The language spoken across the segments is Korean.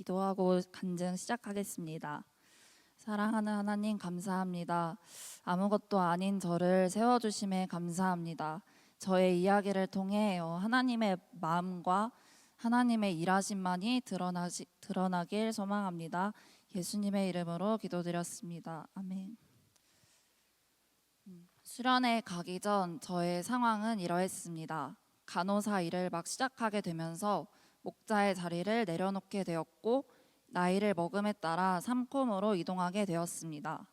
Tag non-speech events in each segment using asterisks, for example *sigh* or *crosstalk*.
기도하고 간증 시작하겠습니다. 사랑하는 하나님 감사합니다. 아무것도 아닌 저를 세워주심에 감사합니다. 저의 이야기를 통해 어, 하나님의 마음과 하나님의 일하심만이 드러나시, 드러나길 소망합니다. 예수님의 이름으로 기도드렸습니다. 아멘. 음, 수련회 가기 전 저의 상황은 이러했습니다. 간호사 일을 막 시작하게 되면서 목자의 자리를 내려놓게 되었고 나이를 먹음에 따라 삼콤으로 이동하게 되었습니다.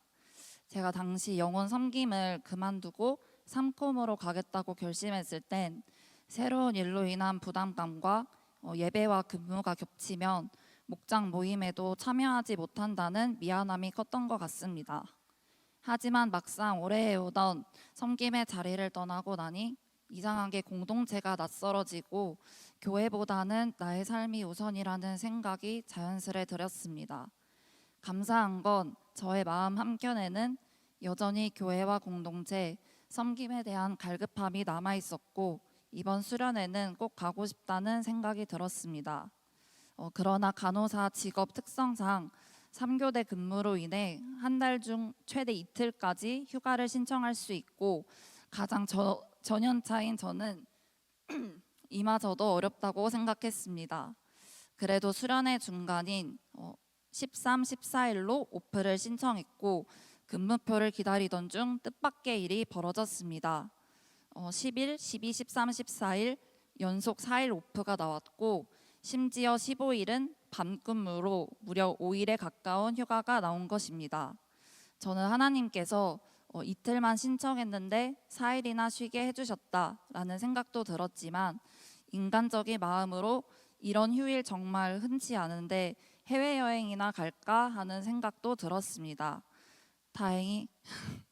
제가 당시 영혼 섬김을 그만두고 삼콤으로 가겠다고 결심했을 땐 새로운 일로 인한 부담감과 어, 예배와 근무가 겹치면 목장 모임에도 참여하지 못한다는 미안함이 컸던 것 같습니다. 하지만 막상 오래 해오던 섬김의 자리를 떠나고 나니 이상하게 공동체가 낯설어지고 교회보다는 나의 삶이 우선이라는 생각이 자연스레 들었습니다. 감사한 건 저의 마음 한켠에는 여전히 교회와 공동체, 섬김에 대한 갈급함이 남아 있었고 이번 수련회는 꼭 가고 싶다는 생각이 들었습니다. 어, 그러나 간호사 직업 특성상 3교대 근무로 인해 한 달 중 최대 이틀까지 휴가를 신청할 수 있고 가장 저, 전연차인 저는 *clears throat* 이마저도 어렵다고 생각했습니다. 그래도 수련회 중간인 어, 13, 14일로 오프를 신청했고 근무표를 기다리던 중 뜻밖의 일이 벌어졌습니다. 어, 10일, 12, 13, 14일 연속 4일 오프가 나왔고 심지어 15일은 밤근무로 무려 5일에 가까운 휴가가 나온 것입니다. 저는 하나님께서 어, 이틀만 신청했는데 4일이나 쉬게 해주셨다라는 생각도 들었지만 인간적인 마음으로 이런 휴일 정말 흔치 않은데 해외여행이나 갈까 하는 생각도 들었습니다. 다행히 *laughs*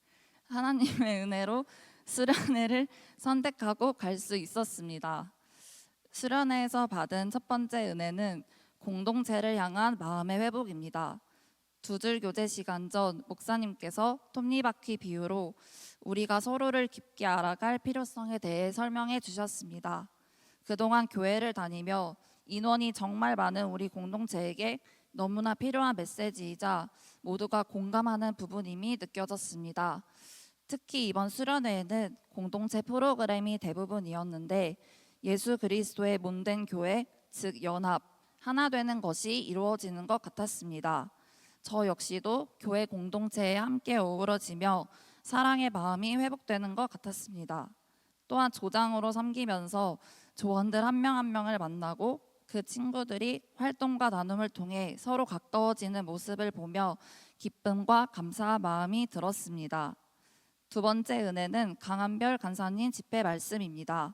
하나님의 은혜로 수련회를 선택하고 갈 수 있었습니다. 수련회에서 받은 첫 번째 은혜는 공동체를 향한 마음의 회복입니다. 두 줄 교제 시간 전 목사님께서 톱니바퀴 비유로 우리가 서로를 깊게 알아갈 필요성에 대해 설명해 주셨습니다. 그동안 교회를 다니며 인원이 정말 많은 우리 공동체에게 너무나 필요한 메시지이자 모두가 공감하는 부분임이 느껴졌습니다. 특히 이번 수련회에는 공동체 프로그램이 대부분이었는데 예수 그리스도의 몸된 교회, 즉 연합, 하나 되는 것이 이루어지는 것 같았습니다. 저 역시도 교회 공동체에 함께 어우러지며 사랑의 마음이 회복되는 것 같았습니다. 또한 조장으로 섬기면서 조원들 한 명 한 명을 만나고 그 친구들이 활동과 나눔을 통해 서로 가까워지는 모습을 보며 기쁨과 감사한 마음이 들었습니다. 두 번째 은혜는 강한별 간사님 집회 말씀입니다.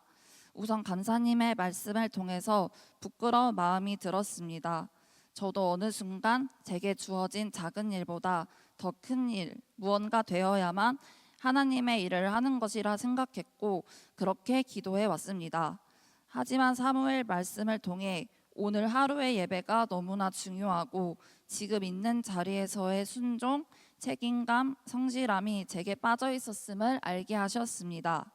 우선 간사님의 말씀을 통해서 부끄러운 마음이 들었습니다. 저도 어느 순간 제게 주어진 작은 일보다 더 큰 일, 무언가 되어야만 하나님의 일을 하는 것이라 생각했고 그렇게 기도해 왔습니다. 하지만 사무엘 말씀을 통해 오늘 하루의 예배가 너무나 중요하고 지금 있는 자리에서의 순종, 책임감, 성실함이 제게 빠져 있었음을 알게 하셨습니다.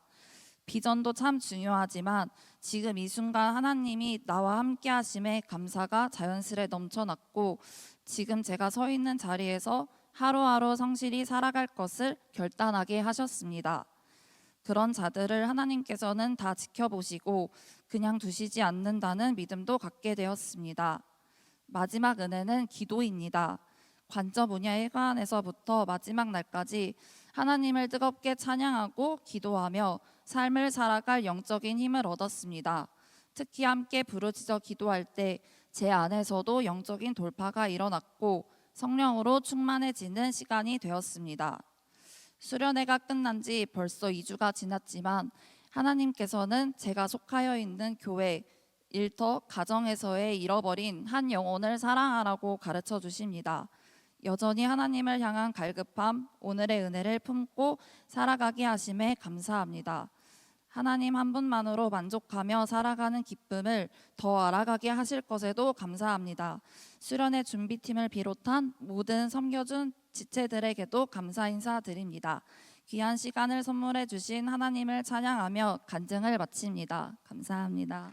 비전도 참 중요하지만 지금 이 순간 하나님이 나와 함께 하심에 감사가 자연스레 넘쳐났고 지금 제가 서 있는 자리에서 하루하루 성실히 살아갈 것을 결단하게 하셨습니다. 그런 자들을 하나님께서는 다 지켜보시고 그냥 두시지 않는다는 믿음도 갖게 되었습니다. 마지막 은혜는 기도입니다. 관저 분야 1관에서부터 마지막 날까지 하나님을 뜨겁게 찬양하고 기도하며 삶을 살아갈 영적인 힘을 얻었습니다. 특히 함께 부르짖어 기도할 때 제 안에서도 영적인 돌파가 일어났고 성령으로 충만해지는 시간이 되었습니다. 수련회가 끝난 지 벌써 2주가 지났지만 하나님께서는 제가 속하여 있는 교회, 일터, 가정에서의 잃어버린 한 영혼을 사랑하라고 가르쳐 주십니다. 여전히 하나님을 향한 갈급함, 오늘의 은혜를 품고 살아가게 하심에 감사합니다. 하나님 한 분만으로 만족하며 살아가는 기쁨을 더 알아가게 하실 것에도 감사합니다. 수련회 준비팀을 비롯한 모든 섬겨준 지체들에게도 감사 인사드립니다. 귀한 시간을 선물해 주신 하나님을 찬양하며 간증을 마칩니다. 감사합니다.